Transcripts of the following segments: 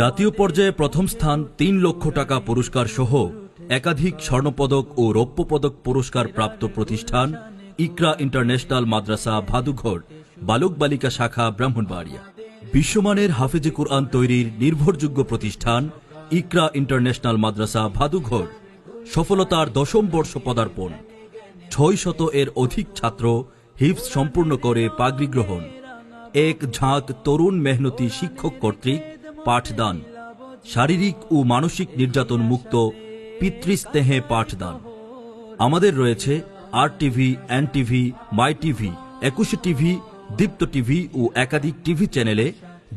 জাতীয় পর্যায়ে প্রথম স্থান তিন লক্ষ টাকা পুরস্কার সহ একাধিক স্বর্ণপদক ও রৌপ্য পদক পুরস্কার প্রাপ্ত প্রতিষ্ঠান ইকরা ইন্টারন্যাশনাল মাদ্রাসা ভাদুঘর, বালক বালিকা শাখা ব্রাহ্মণবাড়িয়া। বিশ্বমানের হাফেজে কুরআন তৈরির নির্ভরযোগ্য প্রতিষ্ঠান ইকরা ইন্টারন্যাশনাল মাদ্রাসা ভাদুঘর, সফলতার দশম বর্ষ পদার্পণ। ছয় শত এর অধিক ছাত্র হিফস সম্পূর্ণ করে পাগড়ি গ্রহণ। এক ঝাঁক তরুণ মেহনতি শিক্ষক কর্তৃক পাঠদান, শারীরিক ও মানসিক নির্যাতন মুক্ত পিতৃস্নেহে পাঠদান। আমাদের রয়েছে R TV N TV my TV Ekushey TV Deepto TV ও একাধিক টিভি চ্যানেলে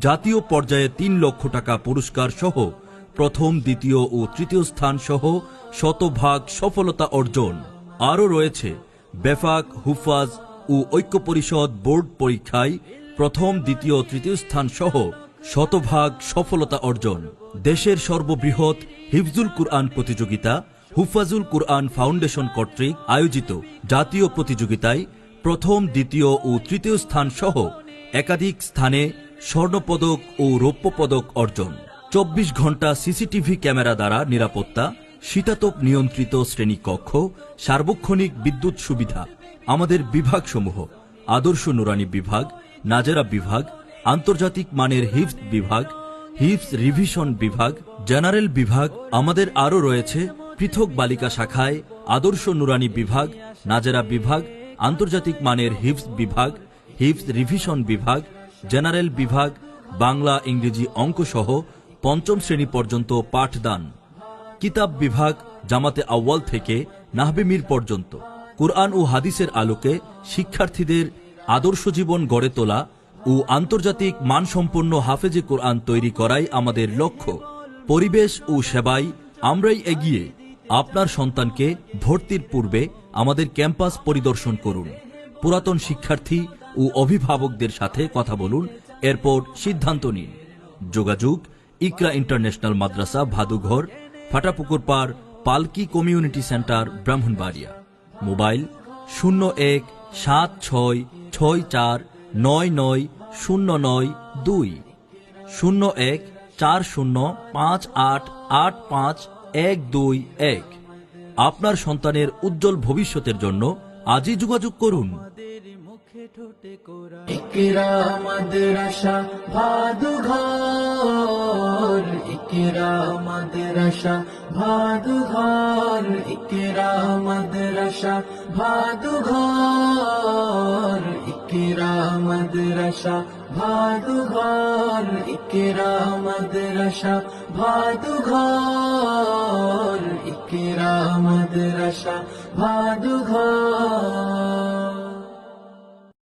জাতীয় পর্যায়ে তিন লক্ষ টাকা পুরস্কার সহ প্রথম, দ্বিতীয় ও তৃতীয় স্থান সহ শতভাগ সফলতা অর্জন। আরও রয়েছে বেফাক, হুফাজ ও ঐক্য পরিষদ বোর্ড পরীক্ষায় প্রথম, দ্বিতীয় তৃতীয় স্থান সহ শতভাগ সফলতা অর্জন। দেশের সর্ববৃহৎ হিফজুল কুরআন প্রতিযোগিতা, হুফাজুল কুরআন ফাউন্ডেশন কর্তৃক আয়োজিত জাতীয় প্রতিযোগিতায় প্রথম, দ্বিতীয় ও তৃতীয় স্থান সহ একাধিক স্থানে স্বর্ণপদক ও রৌপ্য পদক অর্জন। চব্বিশ ঘণ্টা সিসিটিভি ক্যামেরা দ্বারা নিরাপত্তা, শীতাতপ নিয়ন্ত্রিত শ্রেণীকক্ষ সার্বক্ষণিক বিদ্যুৎ সুবিধা। আমাদের বিভাগসমূহ, আদর্শ নুরানি বিভাগ, নাজেরা বিভাগ আন্তর্জাতিক মানের হিফস বিভাগ হিফস রিভিশন বিভাগ, জেনারেল বিভাগ, আমাদের আরও রয়েছে পৃথক বালিকা শাখায় আদর্শ নুরানি বিভাগ, নাজেরা বিভাগ, আন্তর্জাতিক মানের হিফস বিভাগ হিফস রিভিশন বিভাগ, জেনারেল বিভাগ, বাংলা ইংরেজি অঙ্ক সহ পঞ্চম শ্রেণি পর্যন্ত পাঠদান। কিতাব বিভাগ জামাতে আউয়াল থেকে নাহবে মীর পর্যন্ত। কোরআন ও হাদিসের আলোকে শিক্ষার্থীদের আদর্শ জীবন গড়ে তোলা ও আন্তর্জাতিক মানসম্পন্ন হাফেজে কোরআন তৈরি করাই আমাদের লক্ষ্য। পরিবেশ ও সেবাই, আমরাই এগিয়ে আপনার সন্তানকে ভর্তির পূর্বে আমাদের ক্যাম্পাস পরিদর্শন করুন। পুরাতন শিক্ষার্থী ও অভিভাবকদের সাথে কথা বলুন, এরপর সিদ্ধান্ত নিন। যোগাযোগ, ইকরা ইন্টারন্যাশনাল মাদ্রাসা, ভাদুঘর, ফাটাপুকুর পাড় পালকি কমিউনিটি সেন্টার, ব্রাহ্মণবাড়িয়া। মোবাইল, শূন্য এক সাত ছয় ছয় চার নয় নয় শূন্য নয় দুই। শূন্য এক চার শূন্য পাঁচ আট আট পাঁচ এক দুই এক। আপনার সন্তানের উজ্জ্বল ভবিষ্যতের জন্য আজই যোগাযোগ করুন। ভাদুঘর। ইকরা মাদ্রাসা ভাদুঘর ইকরা মাদ্রাসা ভাদুঘর ইকরা মাদ্রাসা ভাদুঘর